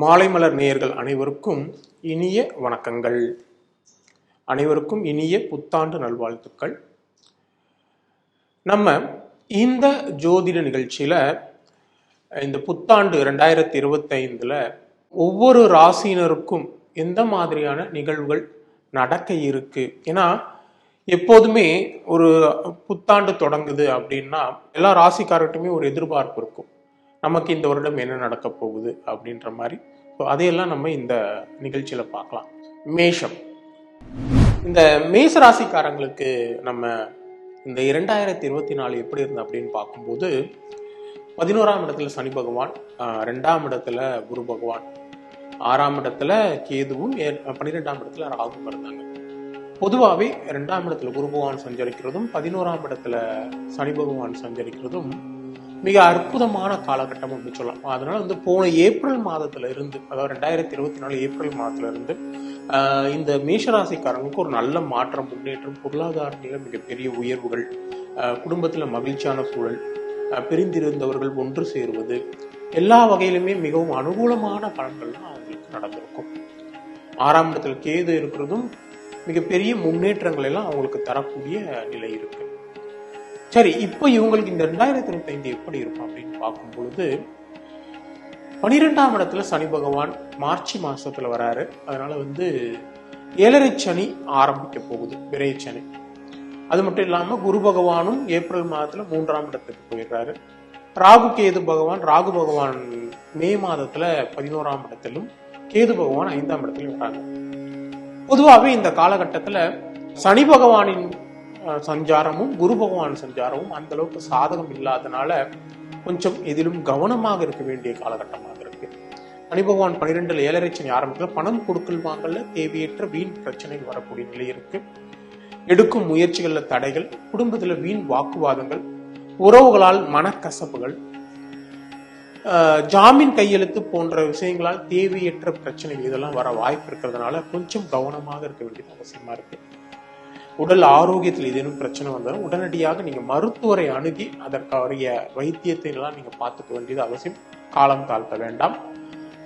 மாலைமலர் நேயர்கள் அனைவருக்கும் இனிய வணக்கங்கள். அனைவருக்கும் இனிய புத்தாண்டு நல்வாழ்த்துக்கள். நம்ம இந்த ஜோதிட நிகழ்ச்சியில் இந்த புத்தாண்டு ரெண்டாயிரத்தி இருபத்தைந்தில் ஒவ்வொரு ராசியினருக்கும் எந்த மாதிரியான நிகழ்வுகள் நடக்க இருக்கு? ஏன்னா எப்போதுமே ஒரு புத்தாண்டு தொடங்குது அப்படின்னா எல்லா ராசிக்காரர்கிட்டயுமே ஒரு எதிர்பார்ப்பு இருக்கும். நமக்கு இந்த வருடம் என்ன நடக்க போகுது அப்படின்ற மாதிரி. ஸோ அதையெல்லாம் நம்ம இந்த நிகழ்ச்சியில் பார்க்கலாம். மேஷம். இந்த மேச ராசிக்காரங்களுக்கு நம்ம இந்த இரண்டாயிரத்தி இருபத்தி நாலு எப்படி இருந்தது அப்படின்னு பார்க்கும்போது பதினோராம் இடத்துல சனி பகவான் ரெண்டாம் இடத்துல குரு பகவான் ஆறாம் இடத்துல கேதுவும் பன்னிரெண்டாம் இடத்துல ராகுவும் இருந்தாங்க பொதுவாகவே ரெண்டாம் இடத்துல குரு பகவான் சஞ்சரிக்கிறதும் பதினோராம் இடத்துல சனி பகவான் சஞ்சரிக்கிறதும் மிக அற்புதமான காலகட்டம் அப்படின்னு சொல்லலாம். அதனால வந்து போன ஏப்ரல் மாதத்துல இருந்து அதாவது ரெண்டாயிரத்தி இருபத்தி நாலு ஏப்ரல் மாதத்துல இருந்து இந்த மேஷராசிக்காரங்களுக்கு ஒரு நல்ல மாற்றம் முன்னேற்றம் பொருளாதாரத்துல மிகப்பெரிய உயர்வுகள் குடும்பத்தில் குடும்பத்துல மகிழ்ச்சியான சூழல் பிரிந்திருந்தவர்கள் ஒன்று சேருவது எல்லா வகையிலுமே மிகவும் அனுகூலமான பலன்கள்லாம் அவங்களுக்கு நடந்திருக்கும். ஆறாம் இடத்துல கேது இருக்கிறதும் மிகப்பெரிய முன்னேற்றங்கள் எல்லாம் அவங்களுக்கு தரக்கூடிய நிலை இருக்கு. சரி இப்போ இவங்களுக்கு இந்த ரெண்டாயிரத்தி இருபத்தி ஐந்து எப்படி இருக்கும் அப்படின்னு பார்க்கும் பொழுது பனிரெண்டாம் இடத்துல சனி பகவான் மார்ச் மாசத்துல வராரு. அதனால வந்து ஏழரை சனி ஆரம்பிக்க போகுது விரை சனி. அது மட்டும் இல்லாம குரு பகவானும் ஏப்ரல் மாதத்துல மூன்றாம் இடத்துக்கு போயிடுறாரு. ராகு கேது பகவான் ராகு பகவான் மே மாதத்துல பதினோராம் இடத்திலும் கேது பகவான் ஐந்தாம் இடத்திலும் வராங்க பொதுவாகவே இந்த காலகட்டத்துல சனி பகவானின் சஞ்சாரமும் குரு பகவான் சஞ்சாரமும் அந்த அளவுக்கு சாதகம் இல்லாதனால கொஞ்சம் எதிலும் கவனமாக இருக்க வேண்டிய காலகட்டமாக இருக்கு. சனி பகவான் பன்னிரெண்டுல ஏழரை சனி ஆரம்பத்துல பணம் கொடுக்கல் வாங்கல தேவையற்ற வீண் பிரச்சனைகள் வரக்கூடிய நிலை இருக்கு. எடுக்கும் முயற்சிகள்ல தடைகள் குடும்பத்துல வீண் வாக்குவாதங்கள் உறவுகளால் மனக்கசப்புகள் ஜாமீன் கையெழுத்து போன்ற விஷயங்களால் தேவையற்ற பிரச்சனைகள் இதெல்லாம் வர வாய்ப்பு இருக்கிறதுனால கொஞ்சம் கவனமாக இருக்க வேண்டியது அவசியமா இருக்கு. உடல் ஆரோக்கியத்தில் ஏதேனும் பிரச்சனை வந்தாலும் உடனடியாக நீங்கள் மருத்துவரை அணுகி அதற்குரிய வைத்தியத்தை எல்லாம் நீங்க பார்த்துக்க வேண்டியது அவசியம். காலம் தாழ்த்த வேண்டாம்.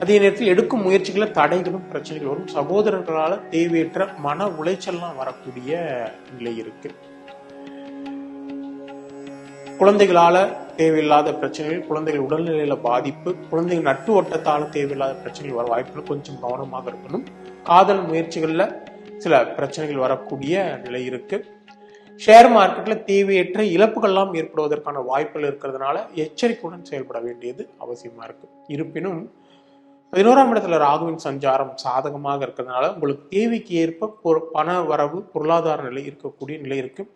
அதே நேரத்தில் எடுக்கும் முயற்சிகளை தடைகளும் பிரச்சனைகள் வரும். சகோதரர்களால் தேவையற்ற மன உளைச்சல்லாம் வரக்கூடிய நிலை இருக்கு. குழந்தைகளால தேவையில்லாத பிரச்சனைகள் குழந்தைகள் உடல்நிலையில பாதிப்பு குழந்தைகள் நட்டு வட்டத்தால தேவையில்லாத பிரச்சனைகள் வர வாய்ப்புகள் கொஞ்சம் கவனமாக இருக்கணும். காதல் முயற்சிகளில் சில பிரச்சனைகள் வரக்கூடிய நிலை இருக்கு. ஷேர் மார்க்கெட்டில் தேவையற்ற இழப்புகள்லாம் ஏற்படுவதற்கான வாய்ப்புகள் இருக்கிறதுனால எச்சரிக்கையுடன் செயல்பட வேண்டியது அவசியமாக இருக்கு. இருப்பினும் பதினோராம் இடத்துல ராகுவின் சஞ்சாரம் சாதகமாக இருக்கிறதுனால உங்களுக்கு தேவைக்கு ஏற்ப பொரு- பண வரவு பொருளாதார நிலை இருக்கக்கூடிய நிலை இருக்கு.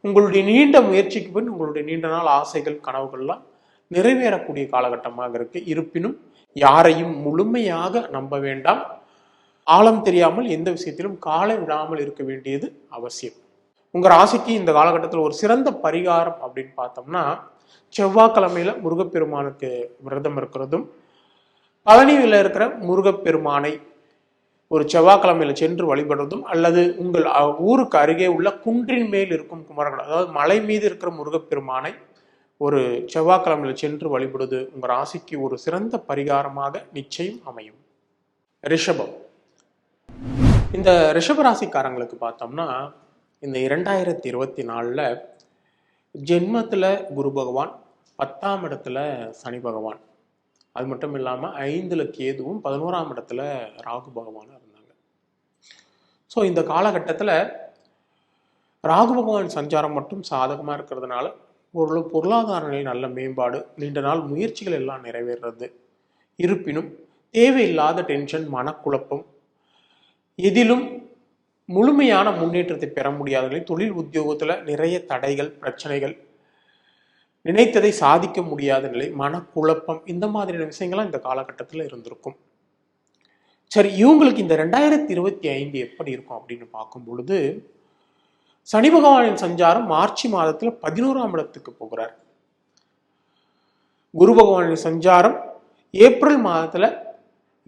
உங்களுடைய நீண்ட முயற்சிக்கு பின் உங்களுடைய நீண்ட நாள் ஆசைகள் கனவுகள்லாம் நிறைவேறக்கூடிய காலகட்டமாக இருக்கு. இருப்பினும் யாரையும் முழுமையாக நம்ப வேண்டாம். ஆழம் தெரியாமல் எந்த விஷயத்திலும் காலை விடாமல் இருக்க வேண்டியது அவசியம். உங்க ராசிக்கு இந்த காலகட்டத்தில் ஒரு சிறந்த பரிகாரம் அப்படின்னு பார்த்தோம்னா செவ்வாய்க்கிழமையில முருகப்பெருமானுக்கு விரதம் இருக்கிறதும் பழனியில் இருக்கிற முருகப்பெருமானை ஒரு செவ்வாய்க்கிழமையில சென்று வழிபடுறதும் அல்லது உங்கள் ஊருக்கு அருகே உள்ள குன்றின் மேல் இருக்கும் குமரகடல் அதாவது மலை மீது இருக்கிற முருகப்பெருமானை ஒரு செவ்வாய்க்கிழமையில சென்று வழிபடுவது உங்க ராசிக்கு ஒரு சிறந்த பரிகாரமாக நிச்சயம் அமையும். ரிஷபம். இந்த ரிஷபராசிக்காரங்களுக்கு பார்த்தோம்னா இந்த இரண்டாயிரத்தி இருபத்தி நாலில் ஜென்மத்தில் குரு பகவான் பத்தாம் இடத்துல சனி பகவான். அது மட்டும் இல்லாமல் ஐந்தில் கேதுவும் பதினோராம் இடத்துல ராகு பகவானும் இருந்தாங்க. ஸோ இந்த காலகட்டத்தில் ராகு பகவான் சஞ்சாரம் மட்டும் சாதகமாக இருக்கிறதுனால ஒரு பொருளாதார நிலை நல்ல மேம்பாடு நீண்ட நாள் முயற்சிகள் எல்லாம் நிறைவேறது இருப்பினும் தேவையில்லாத டென்ஷன் மனக்குழப்பம் எதிலும் முழுமையான முன்னேற்றத்தை பெற முடியாத நிலை தொழில் உத்தியோகத்தில் நிறைய தடைகள் பிரச்சனைகள் நினைத்ததை சாதிக்க முடியாத நிலை மனக்குழப்பம் இந்த மாதிரியான விஷயங்கள்லாம் இந்த காலகட்டத்தில் இருந்திருக்கும். சரி இவங்களுக்கு இந்த ரெண்டாயிரத்தி இருபத்தி ஐந்து எப்படி இருக்கும் அப்படின்னு பார்க்கும் பொழுது சனி பகவானின் சஞ்சாரம் மார்ச் மாதத்தில் பதினோராம் இடத்துக்கு போகிறார். குரு பகவானின் சஞ்சாரம் ஏப்ரல் மாதத்தில்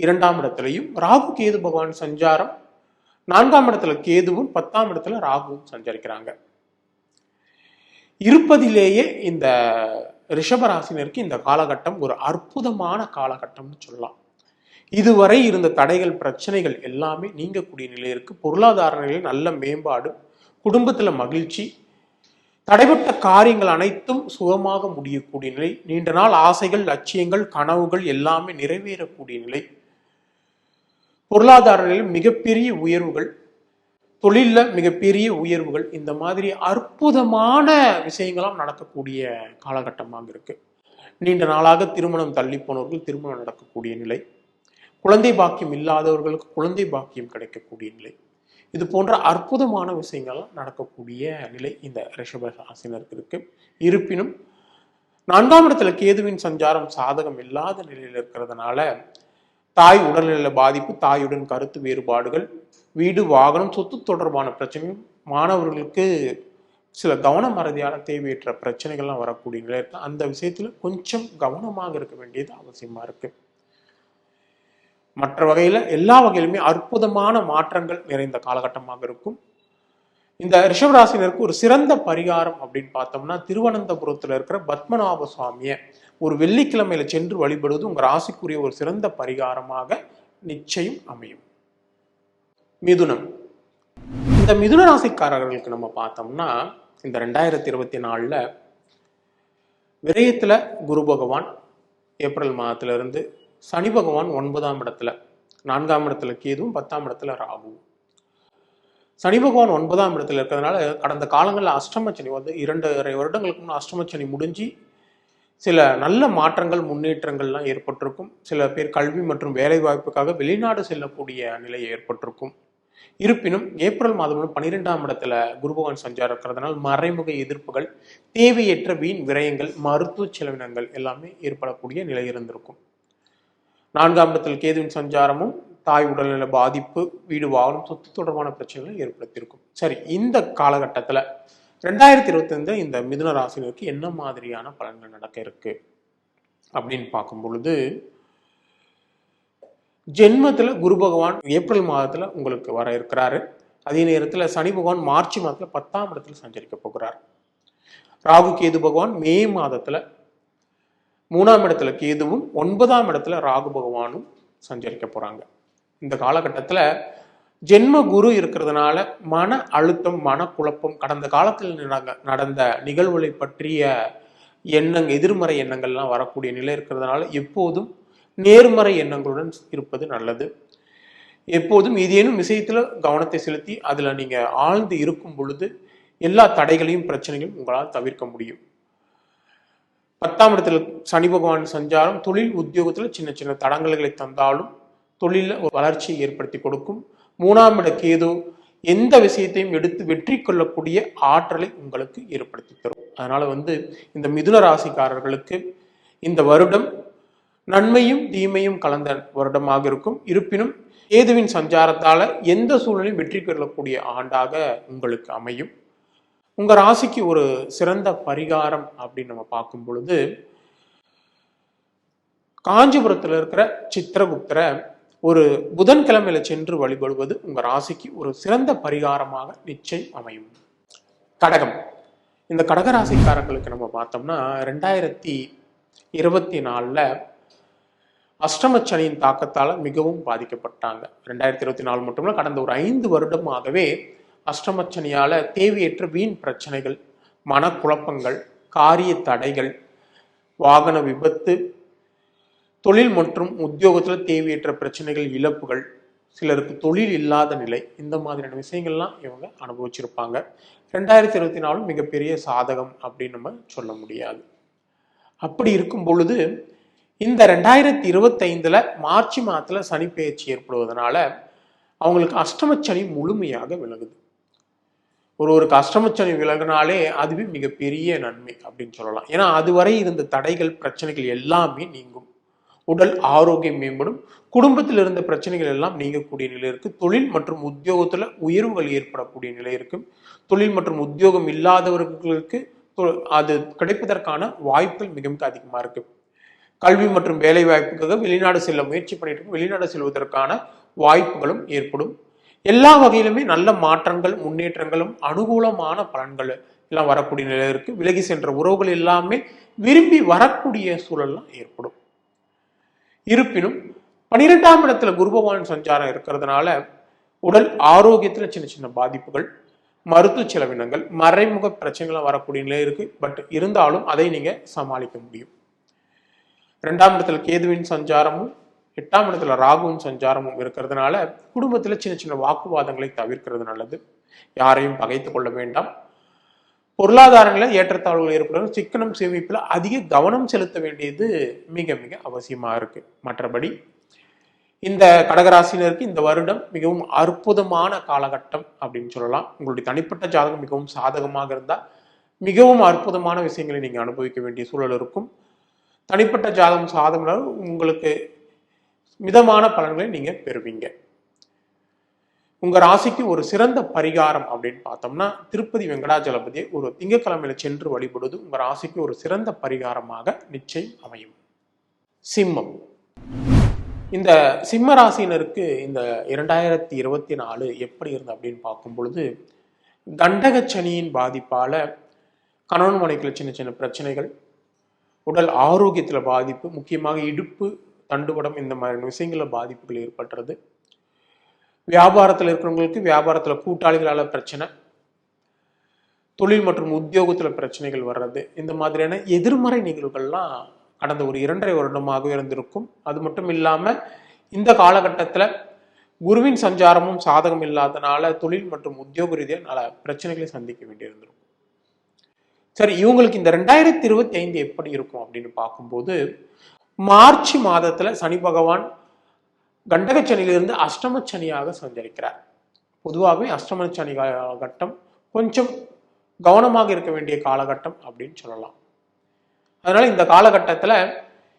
இரண்டாம் இடத்துலையும் ராகு கேது பகவான் சஞ்சாரம் நான்காம் இடத்துல கேதுவும் பத்தாம் இடத்துல ராகுவும் சஞ்சரிக்கிறாங்க. இருப்பதிலேயே இந்த ரிஷபராசினருக்கு இந்த காலகட்டம் ஒரு அற்புதமான காலகட்டம்னு சொல்லலாம். இதுவரை இருந்த தடைகள் பிரச்சனைகள் எல்லாமே நீங்கக்கூடிய நிலை இருக்கு. பொருளாதார நிலையில் நல்ல மேம்பாடு குடும்பத்துல மகிழ்ச்சி தடைபட்ட காரியங்கள் அனைத்தும் சுகமாக முடியக்கூடிய நிலை நீண்ட நாள் ஆசைகள் லட்சியங்கள் கனவுகள் எல்லாமே நிறைவேறக்கூடிய நிலை. பொருளாதார நிலையில் மிகப்பெரிய உயர்வுகள் தொழிலில் மிகப்பெரிய உயர்வுகள் இந்த மாதிரி அற்புதமான விஷயங்களாம் நடக்கக்கூடிய காலகட்டமாக இருக்கு. நீண்ட நாளாக திருமணம் தள்ளி போனவர்கள் திருமணம் நடக்கக்கூடிய நிலை குழந்தை பாக்கியம் இல்லாதவர்களுக்கு குழந்தை பாக்கியம் கிடைக்கக்கூடிய நிலை இது போன்ற அற்புதமான விஷயங்கள் நடக்கக்கூடிய நிலை இந்த ரிஷப ராசினருக்கு இருக்கு. இருப்பினும் நான்காம் இடத்துல கேதுவின் சஞ்சாரம் சாதகம் இல்லாத நிலையில் இருக்கிறதுனால தாய் உடல்நல பாதிப்பு தாயுடன் கருத்து வேறுபாடுகள் வீடு வாகனம் சொத்து தொடர்பான பிரச்சனையும் மாணவர்களுக்கு சில கவன மறதியான தேவையற்ற பிரச்சனைகள்லாம் வரக்கூடிய நிலை இருக்கு. அந்த விஷயத்துல கொஞ்சம் கவனமாக இருக்க வேண்டியது அவசியமா இருக்கு. மற்ற வகையில எல்லா வகையிலுமே அற்புதமான மாற்றங்கள் நிறைந்த காலகட்டமாக இருக்கும். இந்த ரிஷபராசினருக்கு ஒரு சிறந்த பரிகாரம் அப்படின்னு பார்த்தோம்னா திருவனந்தபுரத்துல இருக்கிற பத்மநாப சுவாமியை ஒரு வெள்ளிக்கிழமையில சென்று வழிபடுவது உங்க ராசிக்குரிய ஒரு சிறந்த பரிகாரமாக நிச்சயம் அமையும். மிதுனம். இந்த மிதுன ராசிக்காரர்களுக்கு நம்ம பார்த்தோம்னா இந்த ரெண்டாயிரத்தி இருபத்தி நாலில் விரயத்தில் குரு பகவான் ஏப்ரல் மாதத்துல இருந்து சனி பகவான் ஒன்பதாம் இடத்துல நான்காம் இடத்துல கேதுவும் பத்தாம் இடத்துல ராகுவும் சனி பகவான் ஒன்பதாம் இடத்துல இருக்கிறதுனால கடந்த காலங்களில் அஷ்டமச்சனி வந்து இரண்டரை வருடங்களுக்கு முன் அஷ்டமச்சனி முடிஞ்சு சில நல்ல மாற்றங்கள் முன்னேற்றங்கள்லாம் ஏற்பட்டிருக்கும். சில பேர் கல்வி மற்றும் வேலை வாய்ப்புக்காக வெளிநாடு செல்லக்கூடிய நிலை ஏற்பட்டிருக்கும். இருப்பினும் ஏப்ரல் மாதம் பன்னிரெண்டாம் இடத்துல குருபகவான் சஞ்சாரம் இருக்கிறதுனால மறைமுக எதிர்ப்புகள் தேவையற்ற வீண் விரயங்கள் மருத்துவ செலவினங்கள் எல்லாமே ஏற்படக்கூடிய நிலை இருந்திருக்கும். நான்காம் இடத்தில் கேதுவின் சஞ்சாரமும் தாய் உடல்நல பாதிப்பு வீடு வாகனம் சொத்து தொடர்பான பிரச்சனைகளை ஏற்படுத்தியிருக்கும். சரி இந்த காலகட்டத்தில் ரெண்டாயிரத்தி இருபத்தஞ்சு இந்த மிதுன ராசினருக்கு என்ன மாதிரியான பலன்கள் நடக்க இருக்கு? அப்படின்னு பார்க்கும் பொழுது ஜென்மத்தில் குரு பகவான் ஏப்ரல் மாதத்தில் உங்களுக்கு வர இருக்கிறாரு. அதே நேரத்தில் சனி பகவான் மார்ச் மாதத்தில் பத்தாம் இடத்துல சஞ்சரிக்க போகிறார். ராகு கேது பகவான் மே மாதத்தில் மூணாம் இடத்துல கேதுவும் ஒன்பதாம் இடத்துல ராகு பகவானும் சஞ்சரிக்க போறாங்க. இந்த காலகட்டத்தில் ஜென்ம குரு இருக்கிறதுனால மன அழுத்தம் மனக்குழப்பம் கடந்த காலத்தில் நடந்த- நடந்த நிகழ்வுகளை பற்றிய எண்ணங்கள் எதிர்மறை எண்ணங்கள்லாம் வரக்கூடிய நிலை இருக்கிறதுனால எப்போதும் நேர்மறை எண்ணங்களுடன் இருப்பது நல்லது. எப்போதும் ஏதேனும் விஷயத்தில் கவனத்தை செலுத்தி அதில் நீங்கள் ஆழ்ந்து இருக்கும் பொழுது எல்லா தடைகளையும் பிரச்சனைகளையும் உங்களால் தவிர்க்க முடியும். பத்தாம் இடத்துல சனி பகவான் சஞ்சாரம் தொழில் உத்தியோகத்தில் சின்ன சின்ன தடங்கல்களை தந்தாலும் தொழிலில் ஒரு வளர்ச்சியை ஏற்படுத்தி கொடுக்கும். மூணாம் இட கேது எந்த விஷயத்தையும் எடுத்து வெற்றி கொள்ளக்கூடிய ஆற்றலை உங்களுக்கு ஏற்படுத்தி தரும். அதனால வந்து இந்த மிதுன ராசிக்காரர்களுக்கு இந்த வருடம் நன்மையும் தீமையும் கலந்த வருடமாக இருக்கும். இருப்பினும் ஏதுவின் சஞ்சாரத்தால எந்த சூழ்நிலையும் வெற்றி கொள்ளக்கூடிய ஆண்டாக உங்களுக்கு அமையும். உங்க ராசிக்கு ஒரு சிறந்த பரிகாரம் அப்படின்னு நம்ம பார்க்கும் பொழுது காஞ்சிபுரத்தில் இருக்கிற சித்திரகுப்தரை ஒரு புதன்கிழமையில சென்று வழிபடுவது உங்க ராசிக்கு ஒரு சிறந்த பரிகாரமாக நிச்சயம் அமையும். கடகம். இந்த கடக ராசிக்காரர்களுக்கு நம்ம பார்த்தோம்னா ரெண்டாயிரத்தி இருபத்தி நாலில் அஷ்டமச்சனியின் தாக்கத்தால் மிகவும் பாதிக்கப்பட்டாங்க. ரெண்டாயிரத்தி இருபத்தி நாலு மட்டும் கடந்த ஒரு ஐந்து வருடமாகவே அஷ்டமச்சனியால் தேவையற்ற வீண் பிரச்சனைகள் மனக்குழப்பங்கள் காரிய தடைகள் வாகன விபத்து தொழில் மற்றும் உத்தியோகத்தில் தேவையற்ற பிரச்சனைகள் இழப்புகள் சிலருக்கு தொழில் இல்லாத நிலை இந்த மாதிரியான விஷயங்கள்லாம் இவங்க அனுபவிச்சிருப்பாங்க. ரெண்டாயிரத்தி இருபத்தி நாலு மிகப்பெரிய சாதகம் அப்படின்னு நம்ம சொல்ல முடியாது. அப்படி இருக்கும் பொழுது இந்த ரெண்டாயிரத்தி இருபத்தைந்துல மார்ச் மாதத்தில் சனி பயிற்சி ஏற்படுவதனால அவங்களுக்கு அஷ்டமச்சனி முழுமையாக விலகுது. ஒரு ஒரு அஷ்டமச்சனி விலகினாலே அதுவே மிகப்பெரிய நன்மை அப்படின்னு சொல்லலாம். ஏன்னா அதுவரை இருந்த தடைகள் பிரச்சனைகள் எல்லாமே நீங்கும். உடல் ஆரோக்கியம் மேம்படும். குடும்பத்தில் இருந்த பிரச்சனைகள் எல்லாம் நீங்கக்கூடிய நிலை இருக்கு. தொழில் மற்றும் உத்தியோகத்துல உயர்வுகள் ஏற்படக்கூடிய நிலை இருக்கும் தொழில் மற்றும் உத்தியோகம் இல்லாதவர்களுக்கு தொ- அது கிடைப்பதற்கான வாய்ப்புகள் மிக மிக அதிகமா இருக்கு. கல்வி மற்றும் வேலை வாய்ப்புக்காக வெளிநாடு செல்ல முயற்சி பண்ணிட்டு வெளிநாடு செல்வதற்கான வாய்ப்புகளும் ஏற்படும். எல்லா வகையிலுமே நல்ல மாற்றங்கள் முன்னேற்றங்களும் அனுகூலமான பலன்கள் எல்லாம் வரக்கூடிய நிலை இருக்கு. விலகி சென்ற உறவுகள் எல்லாமே விரும்பி வரக்கூடிய சூழல்லாம் ஏற்படும். இருப்பினும் பனிரெண்டாம் இடத்துல குரு பகவான் சஞ்சாரம் இருக்கிறதுனால உடல் ஆரோக்கியத்தில் சின்ன சின்ன பாதிப்புகள் மருத்துவ செலவினங்கள் மறைமுக பிரச்சனைகள்லாம் வரக்கூடிய நிலை இருக்கு. பட் இருந்தாலும் அதை நீங்க சமாளிக்க முடியும். ரெண்டாம் இடத்துல கேதுவின் சஞ்சாரமும் எட்டாம் இடத்துல ராகுவின் சஞ்சாரமும் இருக்கிறதுனால குடும்பத்துல சின்ன சின்ன வாக்குவாதங்களை தவிர்க்கிறது நல்லது. யாரையும் பகைத்து கொள்ள வேண்டாம். பொருளாதாரங்களில் ஏற்றத்தாழ்வுகள் ஏற்படும் சிக்கனம் சேமிப்பில் அதிக கவனம் செலுத்த வேண்டியது மிக மிக அவசியமாக இருக்கு. மற்றபடி இந்த கடகராசினருக்கு இந்த வருடம் மிகவும் அற்புதமான காலகட்டம் அப்படின்னு சொல்லலாம். உங்களுடைய தனிப்பட்ட ஜாதகம் மிகவும் சாதகமாக இருந்தால் மிகவும் அற்புதமான விஷயங்களை நீங்கள் அனுபவிக்க வேண்டிய சூழல் இருக்கும். தனிப்பட்ட ஜாதகம் சாதகம் உங்களுக்கு மிதமான பலன்களை நீங்கள் பெறுவீங்க. உங்க ராசிக்கு ஒரு சிறந்த பரிகாரம் அப்படின்னு பார்த்தோம்னா திருப்பதி வெங்கடாஜலபதியை ஒரு திங்கக்கிழமையில சென்று வழிபடுவது உங்க ராசிக்கு ஒரு சிறந்த பரிகாரமாக நிச்சயம் அமையும். சிம்மம். இந்த சிம்ம ராசினருக்கு இந்த இரண்டாயிரத்தி இருபத்தி நாலு எப்படி இருந்து அப்படின்னு பார்க்கும் பொழுது கண்டக சனியின் பாதிப்பால கணவன் மனைக்குள்ள சின்ன சின்ன பிரச்சனைகள் உடல் ஆரோக்கியத்துல பாதிப்பு முக்கியமாக இடுப்பு தண்டுவடம் இந்த மாதிரியான விஷயங்கள பாதிப்புகள் ஏற்பட்டுறது வியாபாரத்தில் இருக்கிறவங்களுக்கு வியாபாரத்தில் கூட்டாளிகளால் பிரச்சனை தொழில் மற்றும் உத்தியோகத்தில் பிரச்சனைகள் வர்றது இந்த மாதிரியான எதிர்மறை நிகழ்வுகள்லாம் கடந்த ஒரு இரண்டரை வருடமாக இருந்திருக்கும். அது மட்டும் இல்லாமல் இந்த காலகட்டத்தில் குருவின் சஞ்சாரமும் சாதகம் இல்லாதனால தொழில் மற்றும் உத்தியோக ரீதியாக நல்ல பிரச்சனைகளை சந்திக்க வேண்டியிருந்திருக்கும். சரி இவங்களுக்கு இந்த ரெண்டாயிரத்தி இருபத்தி ஐந்து எப்படி இருக்கும் அப்படின்னு பார்க்கும்போது மார்ச் மாதத்துல சனி பகவான் கண்டகச்சனியிலிருந்து அஷ்டமச்சனியாக சஞ்சரிக்கிறார். பொதுவாகவே அஷ்டமச்சனி காலகட்டம் கொஞ்சம் கவனமாக இருக்க வேண்டிய காலகட்டம் அப்படின்னு சொல்லலாம். அதனால இந்த காலகட்டத்தில்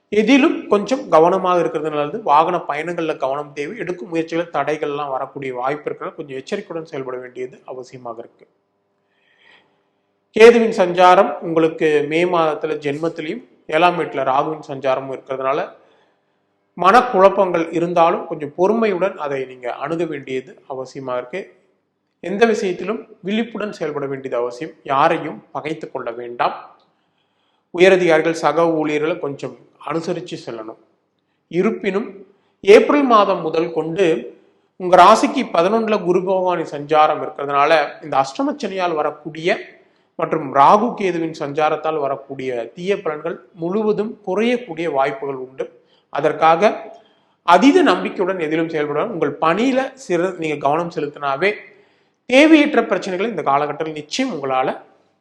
எதிலும் கொஞ்சம் கவனமாக இருக்கிறது நல்லது. வாகன பயணங்களில் கவனம் தேவை. எடுக்கும் முயற்சிகள் தடைகள்லாம் வரக்கூடிய வாய்ப்பு இருக்கிறது. கொஞ்சம் எச்சரிக்கையுடன் செயல்பட வேண்டியது அவசியமாக இருக்கு. கேதுவின் சஞ்சாரம் உங்களுக்கு மே மாதத்தில் ஜென்மத்திலையும் ஏழாம் வீட்டில் ராகுவின் சஞ்சாரமும் இருக்கிறதுனால மனக்குழப்பங்கள் இருந்தாலும் கொஞ்சம் பொறுமையுடன் அதை நீங்கள் அணுக வேண்டியது அவசியமாக இருக்கு. எந்த விஷயத்திலும் விழிப்புடன் செயல்பட வேண்டியது அவசியம். யாரையும் பகைத்து கொள்ள வேண்டாம். உயரதிகாரிகள் சக ஊழியர்களை கொஞ்சம் அனுசரித்து செல்லணும். இருப்பினும் ஏப்ரல் மாதம் முதல் கொண்டு உங்கள் ராசிக்கு பதினொன்றில் குரு பகவானின் சஞ்சாரம் இருக்கிறதுனால இந்த அஷ்டமச்சனியால் வரக்கூடிய மற்றும் ராகு கேதுவின் சஞ்சாரத்தால் வரக்கூடிய தீய பலன்கள் முழுவதும் குறையக்கூடிய வாய்ப்புகள் உண்டு. அதற்காக அதீத நம்பிக்கையுடன் எதிலும் செயல்படுவார். உங்கள் பணியில சிற நீங்க கவனம் செலுத்தினாவே தேவையற்ற பிரச்சனைகளை இந்த காலகட்டத்தில் நிச்சயம் உங்களால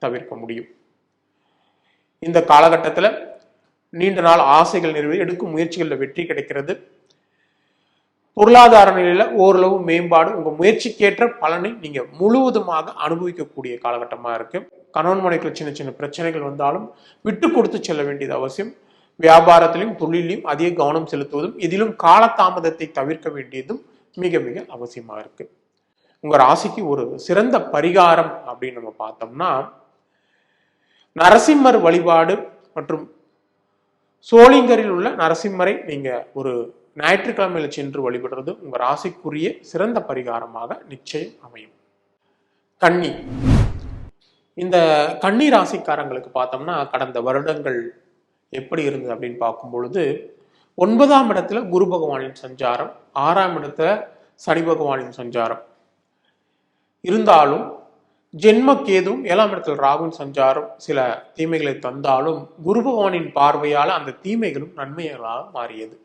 தவிர்க்க முடியும். இந்த காலகட்டத்தில் நீண்ட நாள் ஆசைகள் நிறைவேறி எடுக்கும் முயற்சிகளில் வெற்றி கிடைக்கிறது. பொருளாதார நிலையில ஓரளவு மேம்பாடு உங்க முயற்சிக்கேற்ற பலனை நீங்க முழுவதுமாக அனுபவிக்கக்கூடிய காலகட்டமா இருக்கு. கணவன் மனைக்குள்ள சின்ன சின்ன பிரச்சனைகள் வந்தாலும் விட்டு கொடுத்து செல்ல வேண்டியது அவசியம். வியாபாரத்திலும் தொழிலையும் அதிக கவனம் செலுத்துவதும் இதிலும் காலதாமதத்தை தவிர்க்க வேண்டியதும் மிக மிக அவசியமாக இருக்கு. உங்க ராசிக்கு ஒரு சிறந்த பரிகாரம் அப்படின்னு நம்ம பார்த்தோம்னா நரசிம்மர் வழிபாடு மற்றும் சோளிங்கரில் உள்ள நரசிம்மரை நீங்க ஒரு ஞாயிற்றுக்கிழமையில சென்று வழிபடுறது உங்க ராசிக்குரிய சிறந்த பரிகாரமாக நிச்சயம் அமையும். கன்னி. இந்த கன்னி ராசிக்காரங்களுக்கு பார்த்தோம்னா கடந்த வருடங்கள் எப்படி இருந்தது அப்படின்னு பார்க்கும் பொழுது ஒன்பதாம் இடத்துல குரு பகவானின் சஞ்சாரம் ஆறாம் இடத்துல சனி பகவானின் சஞ்சாரம். இருந்தாலும் ஜென்ம கேதும் ஏழாம் இடத்தில் ராகுன் சஞ்சாரம் சில தீமைகளை தந்தாலும் குரு பகவானின் பார்வையால் அந்த தீமைகளும் நன்மைகளாக மாறியது.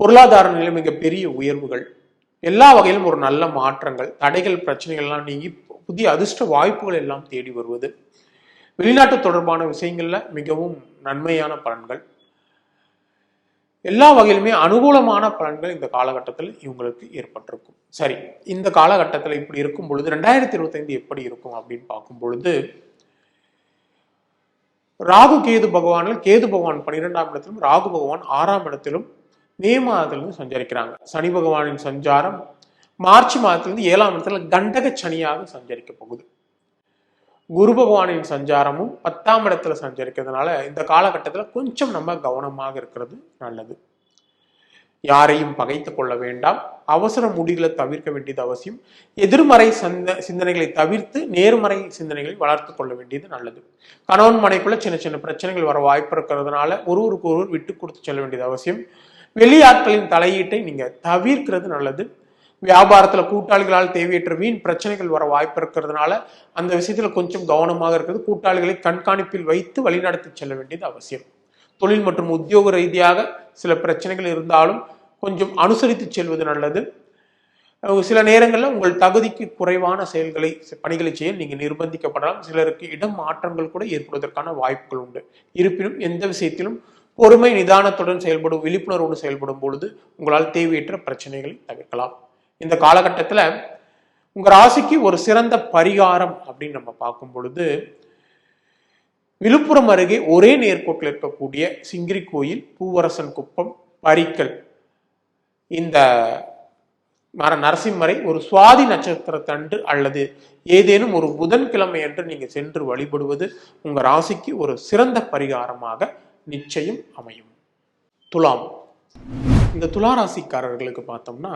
பொருளாதார நிலை மிக பெரிய உயர்வுகள் எல்லா வகையிலும் ஒரு நல்ல மாற்றங்கள் தடைகள் பிரச்சனைகள்லாம் நீங்கி புதிய அதிர்ஷ்ட வாய்ப்புகள் எல்லாம் தேடி வருவது. வெளிநாட்டு தொடர்பான விஷயங்கள்ல மிகவும் நன்மையான பலன்கள். எல்லா வகையிலுமே அனுகூலமான பலன்கள் இந்த காலகட்டத்தில் இவங்களுக்கு ஏற்பட்டிருக்கும். சரி இந்த காலகட்டத்தில் இப்படி இருக்கும் பொழுது ரெண்டாயிரத்தி இருபத்தைந்து எப்படி இருக்கும் அப்படின்னு பார்க்கும் பொழுது ராகு கேது பகவானில் கேது பகவான் பன்னிரெண்டாம் இடத்திலும் ராகு பகவான் ஆறாம் இடத்திலும் மே மாதத்திலிருந்து சஞ்சரிக்கிறாங்க. சனி பகவானின் சஞ்சாரம் மார்ச் மாதத்திலிருந்து ஏழாம் இடத்துல கண்டக சனியாக சஞ்சரிக்க போகுது. குரு பகவானின் சஞ்சாரமும் பத்தாம் இடத்துல சஞ்சரிக்கிறதுனால இந்த காலகட்டத்தில் கொஞ்சம் நம்ம கவனமாக இருக்கிறது நல்லது. யாரையும் பகைத்து கொள்ள வேண்டாம். அவசர முடிகளை தவிர்க்க வேண்டியது அவசியம். எதிர்மறை சந்த சிந்தனைகளை தவிர்த்து நேர்மறை சிந்தனைகளை வளர்த்து கொள்ள வேண்டியது நல்லது. கணவன் மனைக்குள்ள சின்ன சின்ன பிரச்சனைகள் வர வாய்ப்பு இருக்கிறதுனால ஒருவருக்கு ஒருவர் விட்டு கொடுத்து செல்ல வேண்டியது அவசியம். வெளியாட்களின் தலையீட்டை நீங்க தவிர்க்கிறது நல்லது. வியாபாரத்தில் கூட்டாளிகளால் தேவையற்ற வீண் பிரச்சனைகள் வர வாய்ப்பு இருக்கிறதுனால அந்த விஷயத்தில் கொஞ்சம் கவனமாக இருக்கிறது. கூட்டாளிகளை கண்காணிப்பில் வைத்து வழிநடத்தி செல்ல வேண்டியது அவசியம். தொழில் மற்றும் உத்தியோக ரீதியாக சில பிரச்சனைகள் இருந்தாலும் கொஞ்சம் அனுசரித்து செல்வது நல்லது. சில நேரங்களில் உங்கள் தகுதிக்கு குறைவான செயல்களை பணிகளை செய்ய நீங்கள் நிர்பந்திக்கப்படலாம். சிலருக்கு இடம் மாற்றங்கள் கூட ஏற்படுவதற்கான வாய்ப்புகள் உண்டு. இருப்பினும் எந்த விஷயத்திலும் பொறுமை நிதானத்துடன் செயல்படும் விழிப்புணர்வோடு செயல்படும் பொழுது உங்களால் தேவையற்ற பிரச்சனைகளை தவிர்க்கலாம். இந்த காலகட்டத்தில் உங்கள் ராசிக்கு ஒரு சிறந்த பரிகாரம் அப்படின்னு நம்ம பார்க்கும் பொழுது விழுப்புரம் அருகே ஒரே நேர்கோட்டில் இருக்கக்கூடிய சிங்கிரி கோயில் பூவரசன் குப்பம் பரிக்கல். இந்த மர நரசிம்மரை ஒரு சுவாதி நட்சத்திரத்தன்று அல்லது ஏதேனும் ஒரு புதன்கிழமை அன்று நீங்கள் சென்று வழிபடுவது உங்கள் ராசிக்கு ஒரு சிறந்த பரிகாரமாக நிச்சயம் அமையும். துலாம். இந்த துலா ராசிக்காரர்களுக்கு பார்த்தோம்னா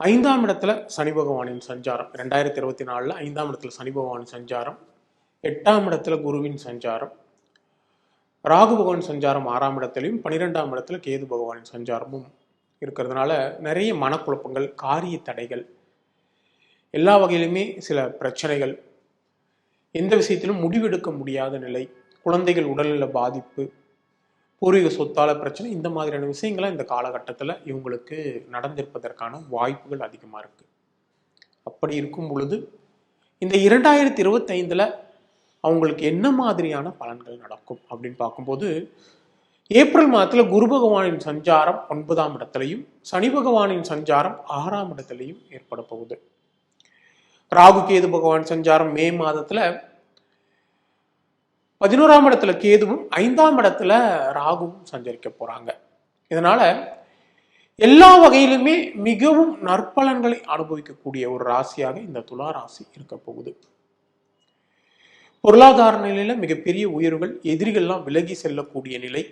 ஐந்தாம் இடத்துல சனி பகவானின் சஞ்சாரம். ரெண்டாயிரத்தி இருபத்தி நாலில் ஐந்தாம் இடத்துல சனி பகவானின் சஞ்சாரம். எட்டாம் இடத்துல குருவின் சஞ்சாரம். ராகு பகவான் சஞ்சாரம் ஆறாம் இடத்துலையும் பன்னிரெண்டாம் இடத்துல கேது பகவானின் சஞ்சாரமும் இருக்கிறதுனால நிறைய மனக்குழப்பங்கள் காரிய தடைகள் எல்லா வகையிலுமே சில பிரச்சனைகள் எந்த விஷயத்திலும் முடிவெடுக்க முடியாத நிலை குழந்தைகள் உடல்நல பாதிப்பு பூர்வீக சொத்தால பிரச்சனை இந்த மாதிரியான விஷயங்கள்லாம் இந்த காலகட்டத்தில் இவங்களுக்கு நடந்திருப்பதற்கான வாய்ப்புகள் அதிகமாக இருக்கு. அப்படி இருக்கும் பொழுது இந்த இரண்டாயிரத்தி இருபத்தைந்தில் அவங்களுக்கு என்ன மாதிரியான பலன்கள் நடக்கும் அப்படின்னு பார்க்கும்போது ஏப்ரல் மாதத்தில் குரு பகவானின் சஞ்சாரம் ஒன்பதாம் இடத்துலையும் சனி பகவானின் சஞ்சாரம் ஆறாம் இடத்துலையும் ஏற்பட போகுது. ராகு கேது பகவான் சஞ்சாரம் மே மாதத்தில் பதினோராம் இடத்துல கேதுவும் ஐந்தாம் இடத்துல ராகுவும் சஞ்சரிக்க போறாங்க. இதனால எல்லா வகையிலுமே மிகவும் நற்பலன்களை அனுபவிக்கக்கூடிய ஒரு ராசியாக இந்த துலா ராசி இருக்க போகுது. பொருளாதார நிலையில மிகப்பெரிய உயர்வுகள் எதிரிகள்லாம் விலகி செல்லக்கூடிய நிலை.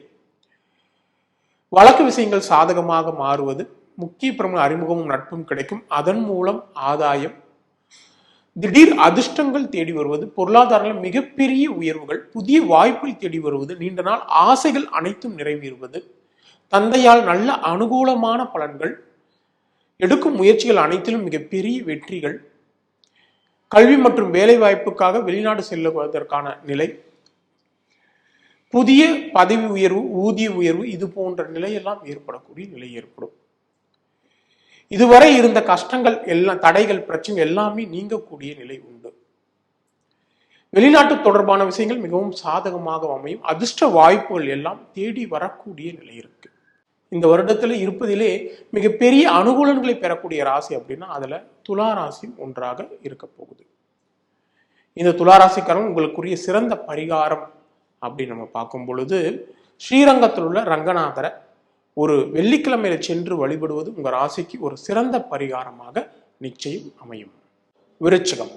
வழக்கு விஷயங்கள் சாதகமாக மாறுவது முக்கிய பிரமுக அறிமுகமும் நட்பும் கிடைக்கும். அதன் மூலம் ஆதாயம் திடீர் அதிர்ஷ்டங்கள் தேடி வருவது பொருளாதாரத்தில் மிகப்பெரிய உயர்வுகள் புதிய வாய்ப்புகள் தேடி வருவது நீண்ட நாள் ஆசைகள் அனைத்தும் நிறைவேறுவது தந்தையால் நல்ல அனுகூலமான பலன்கள் எடுக்கும் முயற்சிகள் அனைத்திலும் மிகப்பெரிய வெற்றிகள் கல்வி மற்றும் வேலை வாய்ப்புக்காக வெளிநாடு செல்லுவதற்கான நிலை புதிய பதவி உயர்வு ஊதிய உயர்வு இது போன்ற நிலையெல்லாம் ஏற்படக்கூடிய நிலை ஏற்படும். இதுவரை இருந்த கஷ்டங்கள் எல்லாம் தடைகள் பிரச்சனை எல்லாமே நீங்கக்கூடிய நிலை உண்டு. வெளிநாட்டு தொடர்பான விஷயங்கள் மிகவும் சாதகமாக அமையும். அதிர்ஷ்ட வாய்ப்புகள் எல்லாம் தேடி வரக்கூடிய நிலை இருக்கு. இந்த வருடத்தில் இருப்பதிலே மிகப்பெரிய அனுகூலங்களை பெறக்கூடிய ராசி அப்படின்னா அதுல துலா ராசி ஒன்றாக இருக்க போகுது. இந்த துலா ராசிக்காரன் உங்களுக்குரிய சிறந்த பரிகாரம் அப்படின்னு நம்ம பார்க்கும் பொழுது ஸ்ரீரங்கத்தில் உள்ள ரங்கநாதரை ஒரு வெள்ளிக்கிழமையில சென்று வழிபடுவது உங்க ராசிக்கு ஒரு சிறந்த பரிகாரமாக நிச்சயம் அமையும். விருச்சிகம்.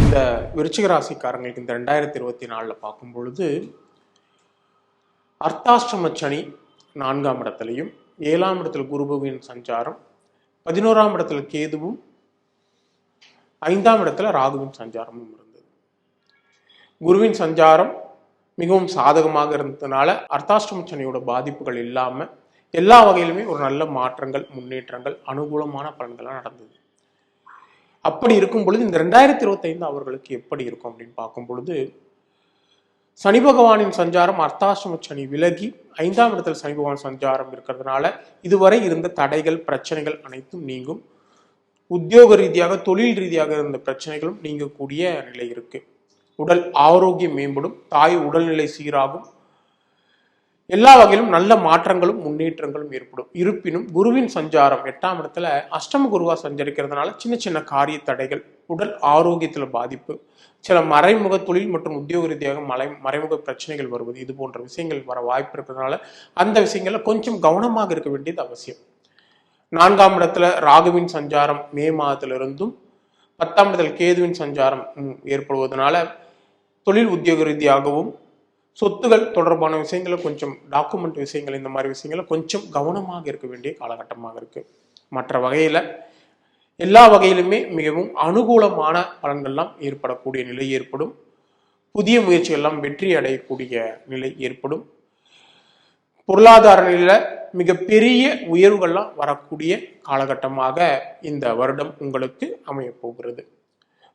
இந்த விருச்சிக ராசிக்காரங்களுக்கு இந்த ரெண்டாயிரத்தி இருபத்தி நாலில் பார்க்கும் பொழுது அர்த்தாஷ்டம சனி நான்காம் இடத்துலையும் ஏழாம் இடத்துல குருபுவின் சஞ்சாரம் பதினோராம் இடத்துல கேதுவும் ஐந்தாம் இடத்துல ராகுவின் சஞ்சாரமும் இருந்தது. குருவின் சஞ்சாரம் மிகவும் சாதகமாக இருந்ததுனால அர்த்தாஷ்டம சனியோட பாதிப்புகள் இல்லாமல் எல்லா வகையிலுமே ஒரு நல்ல மாற்றங்கள் முன்னேற்றங்கள் அனுகூலமான பலன்கள்லாம் நடந்தது. அப்படி இருக்கும் பொழுது இந்த ரெண்டாயிரத்தி இருபத்தைந்து அவர்களுக்கு எப்படி இருக்கும் அப்படின்னு பார்க்கும் பொழுது சனி பகவானின் சஞ்சாரம் அர்த்தாசிரம சனி விலகி ஐந்தாம் இடத்துல சனி பகவான் சஞ்சாரம் இருக்கிறதுனால இதுவரை இருந்த தடைகள் பிரச்சனைகள் அனைத்தும் நீங்கும். உத்தியோக ரீதியாக தொழில் ரீதியாக இருந்த பிரச்சனைகளும் நீங்கக்கூடிய நிலை இருக்கு. உடல் ஆரோக்கியம் மேம்படும் தாய் உடல்நிலை சீராகும். எல்லா வகையிலும் நல்ல மாற்றங்களும் முன்னேற்றங்களும் ஏற்படும். இருப்பினும் குருவின் சஞ்சாரம் எட்டாம் இடத்துல அஷ்டம குருவா சஞ்சரிக்கிறதுனால சின்ன சின்ன காரிய தடைகள் உடல் ஆரோக்கியத்தில் பாதிப்பு சில மறைமுக தொழில் மற்றும் உத்தியோக ரீதியாக மலை மறைமுக பிரச்சனைகள் வருவது இது போன்ற விஷயங்கள் வர வாய்ப்பு இருக்கிறதுனால அந்த விஷயங்கள்ல கொஞ்சம் கவனமாக இருக்க வேண்டியது அவசியம். நான்காம் இடத்துல ராகுவின் சஞ்சாரம் மே மாதத்திலிருந்தும் பத்தாம் இடத்துல கேதுவின் சஞ்சாரம் ஏற்படுவதனால தொழில் உத்தியோக ரீதியாகவும் சொத்துகள் தொடர்பான விஷயங்களை கொஞ்சம் டாக்குமெண்ட் விஷயங்கள் இந்த மாதிரி விஷயங்களை கொஞ்சம் கவனமாக இருக்க வேண்டிய காலகட்டமாக இருக்கு. மற்ற வகையில எல்லா வகையிலுமே மிகவும் அனுகூலமான பலன்கள்லாம் ஏற்படக்கூடிய நிலை ஏற்படும். புதிய முயற்சிகள்லாம் வெற்றி அடையக்கூடிய நிலை ஏற்படும். பொருளாதார நிலையில மிகப்பெரிய உயர்வுகள்லாம் வரக்கூடிய காலகட்டமாக இந்த வருடம் உங்களுக்கு அமையப்போகிறது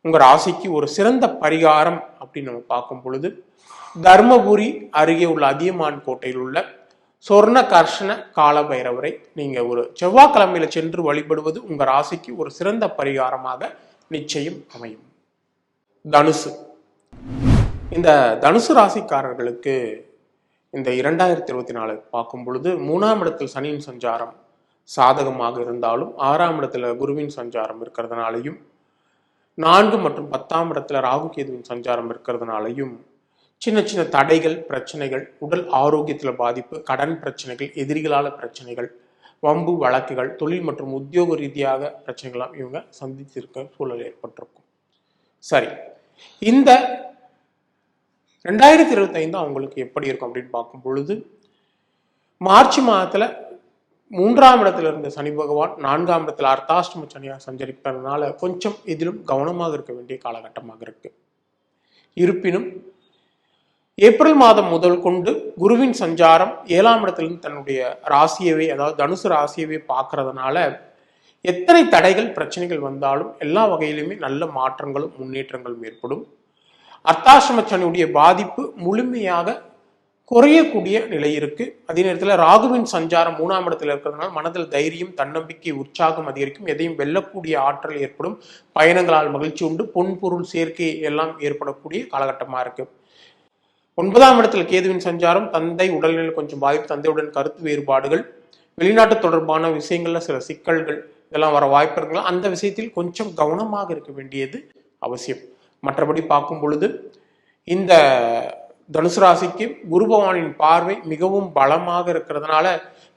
உங்கள் ராசிக்கு ஒரு சிறந்த பரிகாரம் அப்படின்னு நம்ம பார்க்கும் பொழுது தர்மபுரி அருகே உள்ள அதியமான் கோட்டையில் உள்ள சொர்ண கர்ஷன கால பைரவரை ஒரு செவ்வாய்க்கிழமையில சென்று வழிபடுவது உங்கள் ராசிக்கு ஒரு சிறந்த பரிகாரமாக நிச்சயம் அமையும். தனுசு. இந்த தனுசு ராசிக்காரர்களுக்கு இந்த இரண்டாயிரத்தி இருபத்தி நாலு பார்க்கும் பொழுது மூணாம் இடத்தில் சனியின் சஞ்சாரம் சாதகமாக இருந்தாலும் ஆறாம் இடத்துல குருவின் சஞ்சாரம் இருக்கிறதுனாலையும் நான்கு மற்றும் பத்தாம் இடத்துல ராகு கேதுவின் சஞ்சாரம் இருக்கிறதுனாலையும் சின்ன சின்ன தடைகள் பிரச்சனைகள் உடல் ஆரோக்கியத்தில் பாதிப்பு கடன் பிரச்சனைகள் எதிரிகளால பிரச்சனைகள் வம்பு வழக்குகள் தொழில் மற்றும் உத்தியோக ரீதியாக பிரச்சனைகளாம் இவங்க சந்தித்திருக்க சூழல் ஏற்பட்டிருக்கும். சரி இந்த ரெண்டாயிரத்தி இருபத்தைந்து அவங்களுக்கு எப்படி இருக்கும் அப்படின்னு பார்க்கும் பொழுது மார்ச் மாதத்தில் மூன்றாம் இடத்துல இருந்த சனி பகவான் நான்காம் இடத்துல அர்த்தாஷ்டம சனியாக சஞ்சரிப்பதனால கொஞ்சம் இதிலும் கவனமாக இருக்க வேண்டிய காலகட்டமாக இருக்கு. இருப்பினும் ஏப்ரல் மாதம் முதல் கொண்டு குருவின் சஞ்சாரம் ஏழாம் இடத்திலிருந்து தன்னுடைய ராசியவே அதாவது தனுசு ராசியவே பார்க்கறதுனால எத்தனை தடைகள் பிரச்சனைகள் வந்தாலும் எல்லா வகையிலுமே நல்ல மாற்றங்களும் முன்னேற்றங்களும் ஏற்படும். அர்த்தாசிரம சனியுடைய பாதிப்பு முழுமையாக குறையக்கூடிய நிலை இருக்கு. அதே நேரத்தில் ராகுவின் சஞ்சாரம் மூணாம் இடத்துல இருக்கிறதுனால மனதில் தைரியம் தன்னம்பிக்கை உற்சாகம் அதிகரிக்கும். எதையும் வெல்லக்கூடிய ஆற்றல் ஏற்படும். பயணங்களால் மகிழ்ச்சி உண்டு. பொன் பொருள் சேர்க்கை எல்லாம் ஏற்படக்கூடிய காலகட்டமாக இருக்கு. ஒன்பதாம் இடத்தில் கேதுவின் சஞ்சாரம் தந்தை உடல்நிலையில் கொஞ்சம் பாதிப்பு தந்தையுடன் கருத்து வேறுபாடுகள் வெளிநாட்டு தொடர்பான விஷயங்கள்ல சில சிக்கல்கள் இதெல்லாம் வர வாய்ப்பு இருக்குங்களா? அந்த விஷயத்தில் கொஞ்சம் கவனமாக இருக்க வேண்டியது அவசியம். மற்றபடி பார்க்கும் பொழுது இந்த தனுசு ராசிக்கு குரு பகவானின் பார்வை மிகவும் பலமாக இருக்கிறதுனால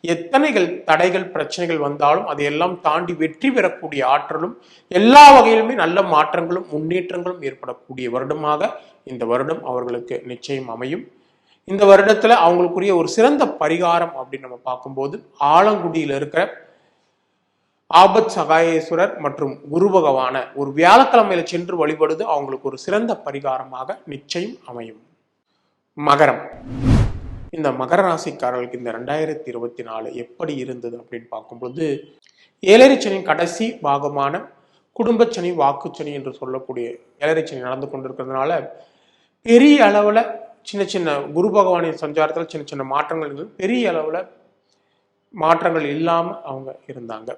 எத்தனைகள் தடைகள் பிரச்சனைகள் வந்தாலும் அதையெல்லாம் தாண்டி வெற்றி பெறக்கூடிய ஆற்றலும் எல்லா வகையிலுமே நல்ல மாற்றங்களும் முன்னேற்றங்களும் ஏற்படக்கூடிய வருடமாக இந்த வருடம் அவர்களுக்கு நிச்சயம் அமையும். இந்த வருடத்துல அவங்களுக்குரிய ஒரு சிறந்த பரிகாரம் அப்படின்னு நம்ம பார்க்கும்போது ஆலங்குடியில் இருக்கிற ஆபத் சகாயேஸ்வரர் மற்றும் குரு பகவான ஒரு வியாழக்கிழமையில சென்று வழிபடுது. அவங்களுக்கு ஒரு சிறந்த பரிகாரமாக நிச்சயம் அமையும். மகரம். இந்த மகர ராசிக்காரர்களுக்கு இந்த ரெண்டாயிரத்தி இருபத்தி நாலு எப்படி இருந்தது அப்படின்னு பார்க்கும்போது ஏழரை கடைசி பாகமான குடும்பச்சனி வாக்குச்சனி என்று சொல்லக்கூடிய ஏழரை நடந்து கொண்டிருக்கிறதுனால பெரிய அளவில் சின்ன சின்ன குரு பகவானின் சஞ்சாரத்தில் சின்ன சின்ன மாற்றங்கள் பெரிய அளவில் மாற்றங்கள் இல்லாமல் அவங்க இருந்தாங்க.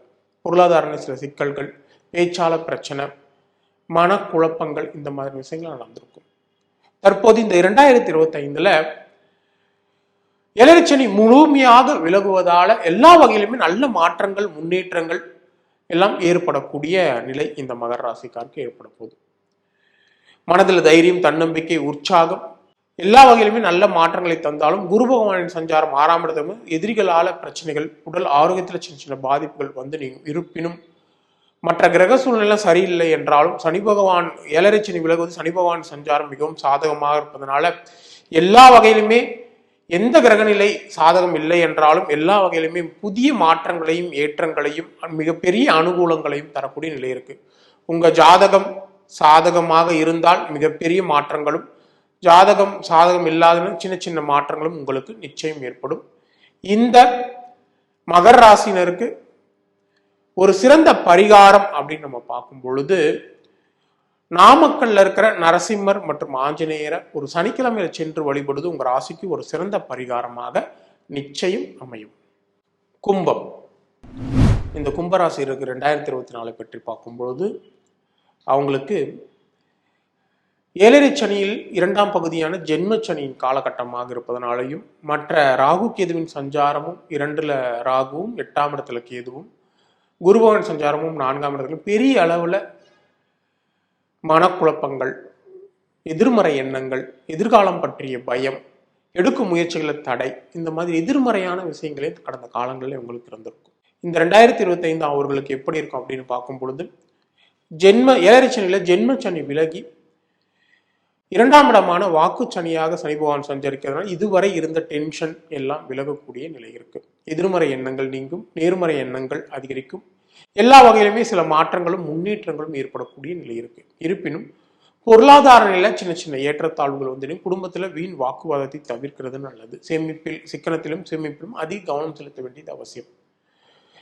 பொருளாதார சில சிக்கல்கள் பேச்சாள பிரச்சனை மனக்குழப்பங்கள் இந்த மாதிரி விஷயங்கள் நடந்திருக்கும். தற்போது இந்த இரண்டாயிரத்தி இருபத்தி ஐந்துல எலரிச்சனி முழுமையாக விலகுவதால எல்லா வகையிலுமே நல்ல மாற்றங்கள் முன்னேற்றங்கள் எல்லாம் ஏற்படக்கூடிய நிலை இந்த மகர ராசிக்காருக்கு ஏற்பட போகுது. மனதில் தைரியம் தன்னம்பிக்கை உற்சாகம் எல்லா வகையிலுமே நல்ல மாற்றங்களை தந்தாலும் குரு பகவானின் சஞ்சாரம் ஆறாம் இடத்துல எதிரிகளால பிரச்சனைகள் உடல் ஆரோக்கியத்தில் சின்ன சின்ன பாதிப்புகள் வந்து நீங்கள் இருப்பினும் மற்ற கிரக சூழ்நிலை சரியில்லை என்றாலும் சனி பகவான் ஏழரை சனி விலகுவது சனி பகவான் சஞ்சாரம் மிகவும் சாதகமாக இருப்பதனால எல்லா வகையிலுமே எந்த கிரகநிலை சாதகம் இல்லை என்றாலும் எல்லா வகையிலுமே புதிய மாற்றங்களையும் ஏற்றங்களையும் மிகப்பெரிய அனுகூலங்களையும் தரக்கூடிய நிலை இருக்கு. உங்க ஜாதகம் சாதகமாக இருந்தால் மிகப்பெரிய மாற்றங்களும் ஜாதகம் சாதகம் இல்லாதன சின்ன சின்ன மாற்றங்களும் உங்களுக்கு நிச்சயம் ஏற்படும். இந்த மகர் ராசினருக்கு ஒரு சிறந்த பரிகாரம் அப்படின்னு நம்ம பார்க்கும் பொழுது நாமக்கல்ல இருக்கிற நரசிம்மர் மற்றும் ஆஞ்சநேயரை ஒரு சனிக்கிழமையில சென்று வழிபடுவது உங்க ராசிக்கு ஒரு சிறந்த பரிகாரமாக நிச்சயம் அமையும். கும்பம். இந்த கும்பராசி இருக்கு ரெண்டாயிரத்தி இருபத்தி நாலு பற்றி பார்க்கும் பொழுது அவங்களுக்கு ஏழரை சனியில் இரண்டாம் பகுதியான ஜென்ம சனியின் காலகட்டமாக இருப்பதனாலையும் மற்ற ராகு கேதுவின் சஞ்சாரமும் இரண்டுல ராகுவும் எட்டாம் இடத்துல கேதுவும் குருபவன் சஞ்சாரமும் நான்காம் இடத்துல பெரிய அளவில் மனக்குழப்பங்கள் எதிர்மறை எண்ணங்கள் எதிர்காலம் பற்றிய பயம் எடுக்கும் முயற்சிகளை தடை இந்த மாதிரி எதிர்மறையான விஷயங்களே கடந்த காலங்களில் உங்களுக்கு இருந்திருக்கும். இந்த ரெண்டாயிரத்தி இருபத்தைந்து அவர்களுக்கு எப்படி இருக்கும் அப்படின்னு பார்க்கும் பொழுது ஜென்ம ஏழரை சனியில் ஜென்ம சனி விலகி இரண்டாம் இடமான வாக்கு சனியாக சனி பகவான் சஞ்சரிக்கிறதுனால இதுவரை இருந்த டென்ஷன் எல்லாம் விலகக்கூடிய நிலை இருக்கு. எதிர்மறை எண்ணங்கள் நீங்கும் நேர்மறை எண்ணங்கள் அதிகரிக்கும். எல்லா வகையிலுமே சில மாற்றங்களும் முன்னேற்றங்களும் ஏற்படக்கூடிய நிலை இருக்கு. இருப்பினும் பொருளாதார நிலை சின்ன சின்ன ஏற்றத்தாழ்வுகள் வந்து குடும்பத்தில் வீண் வாக்குவாதத்தை தவிர்க்கிறது நல்லது. சேமிப்பில் சிக்கனத்திலும் சேமிப்பிலும் அதிக கவனம் செலுத்த வேண்டியது அவசியம்.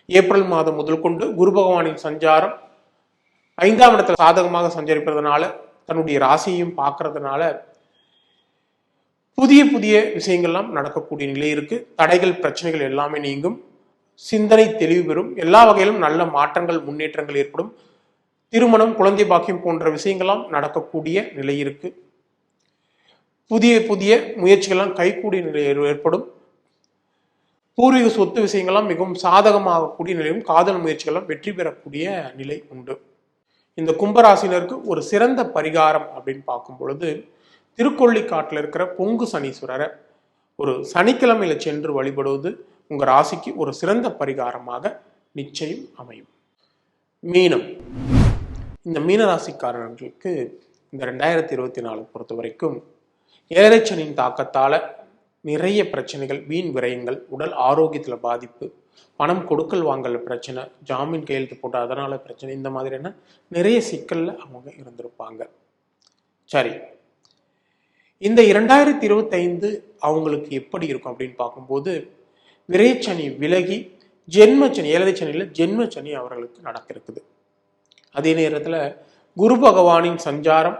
ஏப்ரல் மாதம் முதல் கொண்டு குரு பகவானின் சஞ்சாரம் ஐந்தாம் இடத்துல சாதகமாக சஞ்சரிப்பதனால தன்னுடைய ராசியையும் பார்க்கறதுனால புதிய புதிய விஷயங்கள்லாம் நடக்கக்கூடிய நிலை இருக்கு. தடைகள் பிரச்சனைகள் எல்லாமே நீங்கும். சிந்தனை தெளிவு பெறும். எல்லா வகையிலும் நல்ல மாற்றங்கள் முன்னேற்றங்கள் ஏற்படும். திருமணம் குழந்தை பாக்கியம் போன்ற விஷயங்கள்லாம் நடக்கக்கூடிய நிலை இருக்கு. புதிய புதிய முயற்சிகள்லாம் கைகூடிய நிலை ஏற்படும். பூர்வீக சொத்து விஷயங்கள்லாம் மிகவும் சாதகமாகக்கூடிய நிலையும் காதல் முயற்சிகள்லாம் வெற்றி பெறக்கூடிய நிலை உண்டு. இந்த கும்பராசினருக்கு ஒரு சிறந்த பரிகாரம் அப்படின்னு பார்க்கும் பொழுது திருக்கொள்ளிக்காட்டில் இருக்கிற பொங்கு சனீஸ்வரரை ஒரு சனிக்கிழமையில சென்று வழிபடுவது உங்க ராசிக்கு ஒரு சிறந்த பரிகாரமாக நிச்சயம் அமையும். மீனம். இந்த மீனராசிக்காரர்களுக்கு இந்த ரெண்டாயிரத்தி இருபத்தி நாலு பொறுத்த வரைக்கும் ஏழைச்சனின் தாக்கத்தால நிறைய பிரச்சனைகள் வீண் விரயங்கள் உடல் ஆரோக்கியத்தில் பாதிப்பு பணம் கொடுக்கல் வாங்கல் பிரச்சனை ஜாமீன் கையெழுத்து போட்டு அதனால பிரச்சனை இந்த மாதிரியான நிறைய சிக்கல்ல அவங்க இருந்திருப்பாங்க. சரி. இந்த இரண்டாயிரத்தி இருபத்தைந்து அவங்களுக்கு எப்படி இருக்கும் அப்படின்னு பார்க்கும்போது விரைச்சனி விலகி ஜென்மச்சனி ஏழரைச்சனியில் ஜென்மச்சனி அவர்களுக்கு நடக்கிருக்குது அதே நேரத்தில் குரு பகவானின் சஞ்சாரம்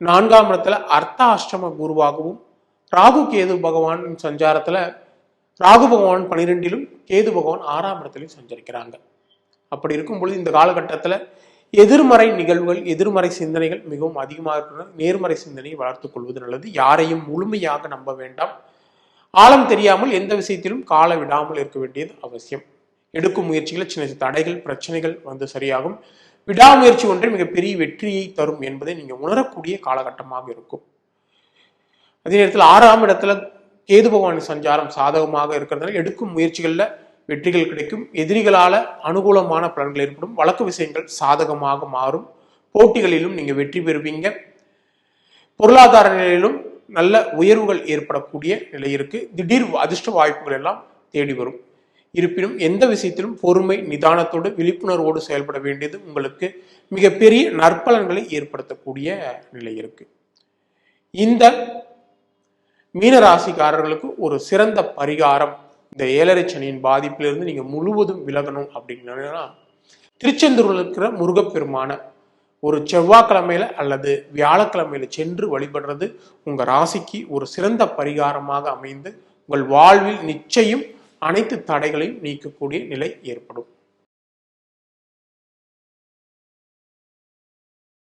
நான்காம் இடத்துல அர்த்த அஷ்டம குருவாகவும் ராகு கேது பகவானின் சஞ்சாரத்தில் ராகு பகவான் பனிரெண்டிலும் கேது பகவான் ஆறாம் இடத்திலும் சஞ்சரிக்கிறாங்க. அப்படி இருக்கும் பொழுது இந்த காலகட்டத்தில் எதிர்மறை நிகழ்வுகள் எதிர்மறை சிந்தனைகள் மிகவும் அதிகமாக இருக்கிறது. நேர்மறை சிந்தனையை வளர்த்துக் கொள்வது நல்லது. யாரையும் முழுமையாக நம்ப வேண்டாம். ஆழம் தெரியாமல் எந்த விஷயத்திலும் கால விடாமல் இருக்க வேண்டியது அவசியம். எடுக்கும் முயற்சிகளில் சின்ன சின்ன தடைகள் பிரச்சனைகள் வந்து சரியாகும். விடாமுயற்சி ஒன்றே மிகப்பெரிய வெற்றியை தரும் என்பதை நீங்கள் உணரக்கூடிய காலகட்டமாக இருக்கும். அதே நேரத்தில் ஆறாம் இடத்துல கேது பகவான் சஞ்சாரம் சாதகமாக இருக்கிறதுனால எடுக்கும் முயற்சிகளில் வெற்றிகள் கிடைக்கும். எதிரிகளால அனுகூலமான பலன்கள் ஏற்படும். வழக்கு விஷயங்கள் சாதகமாக மாறும். போட்டிகளிலும் நீங்க வெற்றி பெறுவீங்க. பொருளாதார நிலையிலும் நல்ல உயர்வுகள் ஏற்படக்கூடிய நிலை இருக்கு. திடீர் அதிர்ஷ்ட வாய்ப்புகள் எல்லாம் தேடி வரும். இருப்பினும் எந்த விஷயத்திலும் பொறுமை நிதானத்தோடு விழிப்புணர்வோடு செயல்பட வேண்டியது உங்களுக்கு மிகப்பெரிய நற்பலன்களை ஏற்படுத்தக்கூடிய நிலை இருக்கு. இந்த மீனராசிக்காரர்களுக்கு ஒரு சிறந்த பரிகாரம். இந்த ஏழரை சனியின் பாதிப்பிலிருந்து நீங்க முழுவதும் விலகணும் அப்படின்னா திருச்செந்தூரில் இருக்கிற முருகப்பெருமான ஒரு செவ்வாய்க்கிழமையில அல்லது வியாழக்கிழமையில சென்று வழிபடுறது உங்க ராசிக்கு ஒரு சிறந்த பரிகாரமாக அமைந்து உங்கள் வாழ்வில் நிச்சயம் அனைத்து தடைகளையும் நீக்கக்கூடிய நிலை ஏற்படும்.